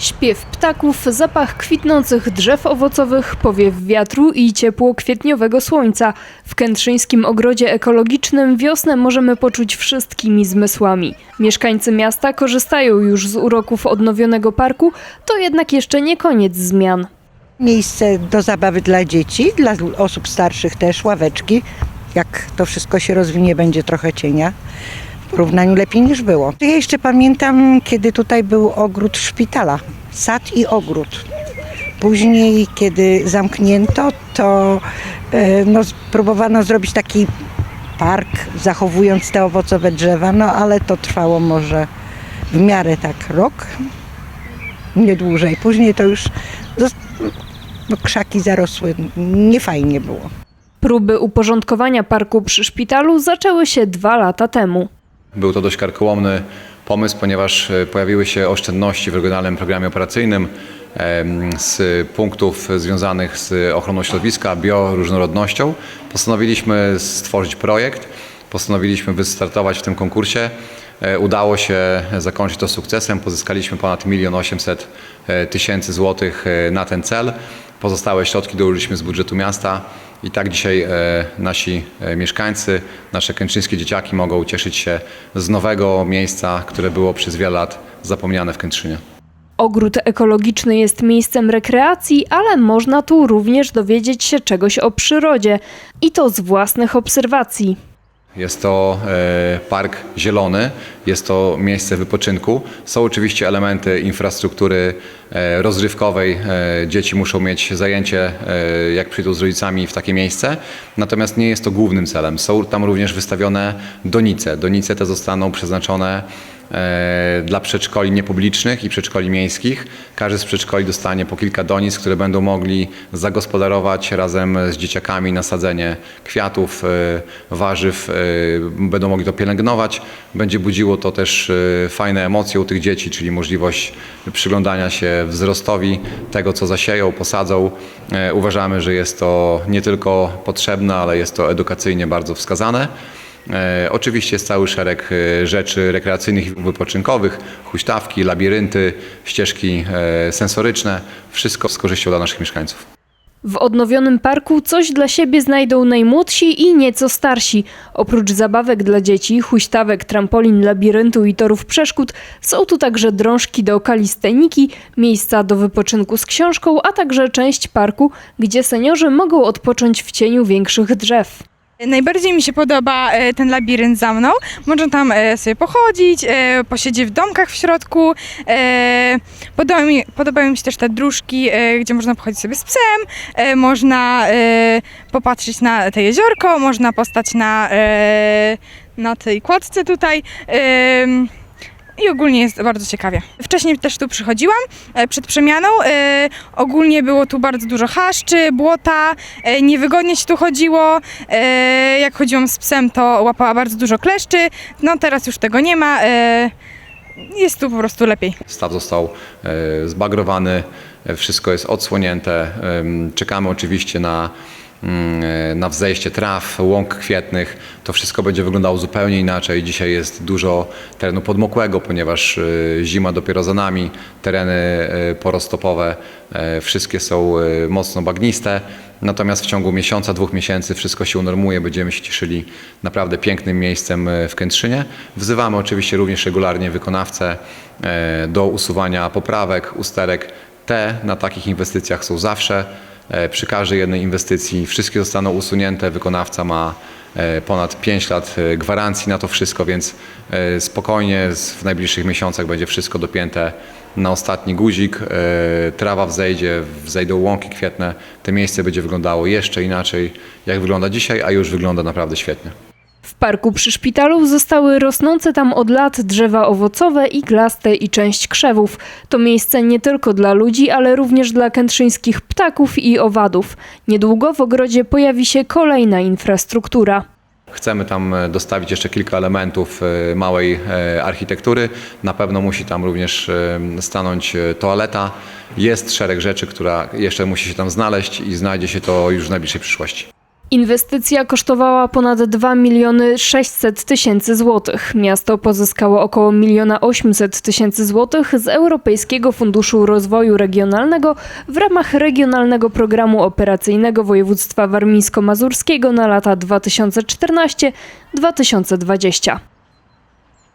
Śpiew ptaków, zapach kwitnących drzew owocowych, powiew wiatru i ciepło kwietniowego słońca. W Kętrzyńskim Ogrodzie Ekologicznym wiosnę możemy poczuć wszystkimi zmysłami. Mieszkańcy miasta korzystają już z uroków odnowionego parku, to jednak jeszcze nie koniec zmian. Miejsce do zabawy dla dzieci, dla osób starszych też, ławeczki. Jak to wszystko się rozwinie, będzie trochę cienia. Porównaniu lepiej niż było. Ja jeszcze pamiętam, kiedy tutaj był ogród szpitala. Sad i ogród. Później, kiedy zamknięto, to e, no, próbowano zrobić taki park, zachowując te owocowe drzewa, no ale to trwało może w miarę tak rok, nie dłużej. Później to już no, krzaki zarosły, nie fajnie było. Próby uporządkowania parku przy szpitalu zaczęły się dwa lata temu. Był to dość karkołomny pomysł, ponieważ e, pojawiły się oszczędności w regionalnym programie operacyjnym z punktów związanych z ochroną środowiska, bioróżnorodnością. Postanowiliśmy stworzyć projekt, postanowiliśmy wystartować w tym konkursie. E, Udało się zakończyć to sukcesem. Pozyskaliśmy ponad 1 800 000 tysięcy złotych e, na ten cel. Pozostałe środki dołożyliśmy z budżetu miasta. I tak dzisiaj e, nasi e, mieszkańcy, nasze kętrzyńskie dzieciaki mogą cieszyć się z nowego miejsca, które było przez wiele lat zapomniane w Kętrzynie. Ogród ekologiczny jest miejscem rekreacji, ale można tu również dowiedzieć się czegoś o przyrodzie i to z własnych obserwacji. Jest to e, park zielony, jest to miejsce wypoczynku. Są oczywiście elementy infrastruktury e, rozrywkowej. E, Dzieci muszą mieć zajęcie, jak przyjdą z rodzicami w takie miejsce. Natomiast nie jest to głównym celem. Są tam również wystawione donice. Donice te zostaną przeznaczone dla przedszkoli niepublicznych i przedszkoli miejskich. Każdy z przedszkoli dostanie po kilka donic, które będą mogli zagospodarować razem z dzieciakami nasadzenie kwiatów, e, warzyw, e, będą mogli to pielęgnować. Będzie budziło to też e, fajne emocje u tych dzieci, czyli możliwość przyglądania się wzrostowi tego, co zasieją, posadzą. E, Uważamy, że jest to nie tylko potrzebne, ale jest to edukacyjnie bardzo wskazane. E, oczywiście jest cały szereg e, rzeczy rekreacyjnych i wypoczynkowych, huśtawki, labirynty, ścieżki e, sensoryczne, wszystko z korzyścią dla naszych mieszkańców. W odnowionym parku coś dla siebie znajdą najmłodsi i nieco starsi. Oprócz zabawek dla dzieci, huśtawek, trampolin, labiryntu i torów przeszkód, są tu także drążki do kalisteniki, miejsca do wypoczynku z książką, a także część parku, gdzie seniorzy mogą odpocząć w cieniu większych drzew. Najbardziej mi się podoba e, ten labirynt za mną. Można tam e, sobie pochodzić, e, posiedzieć w domkach w środku. Podoba mi, podobają mi się też te dróżki, gdzie można pochodzić sobie z psem, można popatrzeć na te jeziorko, można postać na, na tej kładce tutaj. I ogólnie jest bardzo ciekawie. Wcześniej też tu przychodziłam e, przed przemianą. E, ogólnie było tu bardzo dużo chaszczy, błota, e, niewygodnie się tu chodziło. Jak chodziłam z psem, to łapała bardzo dużo kleszczy. No teraz już tego nie ma. Jest tu po prostu lepiej. Staw został zbagrowany, wszystko jest odsłonięte. Czekamy oczywiście na, na wzejście traw, łąk kwietnych. To wszystko będzie wyglądało zupełnie inaczej. Dzisiaj jest dużo terenu podmokłego, ponieważ e, zima dopiero za nami. Tereny e, porostopowe e, wszystkie są mocno bagniste. Natomiast w ciągu miesiąca, dwóch miesięcy wszystko się unormuje, będziemy się cieszyli naprawdę pięknym miejscem w Kętrzynie. Wzywamy oczywiście również regularnie wykonawcę do usuwania poprawek, usterek. Te na takich inwestycjach są zawsze. E, Przy każdej jednej inwestycji wszystkie zostaną usunięte. Wykonawca ma e, ponad 5 lat e, gwarancji na to wszystko, więc spokojnie w najbliższych miesiącach będzie wszystko dopięte na ostatni guzik. Trawa wzejdzie, wzejdą łąki kwietne. To miejsce będzie wyglądało jeszcze inaczej, jak wygląda dzisiaj, a już wygląda naprawdę świetnie. W parku przy szpitalu zostały rosnące tam od lat drzewa owocowe, iglaste i część krzewów. To miejsce nie tylko dla ludzi, ale również dla kętrzyńskich ptaków i owadów. Niedługo w ogrodzie pojawi się kolejna infrastruktura. Chcemy tam e, dostawić jeszcze kilka elementów e, małej e, architektury. Na pewno musi tam również stanąć toaleta. Jest szereg rzeczy, która jeszcze musi się tam znaleźć i znajdzie się to już w najbliższej przyszłości. Inwestycja kosztowała ponad 2 miliony 600 tysięcy złotych. Miasto pozyskało około 1 800 tysięcy złotych z Europejskiego Funduszu Rozwoju Regionalnego w ramach Regionalnego Programu Operacyjnego Województwa Warmińsko-Mazurskiego na lata 2014-2020.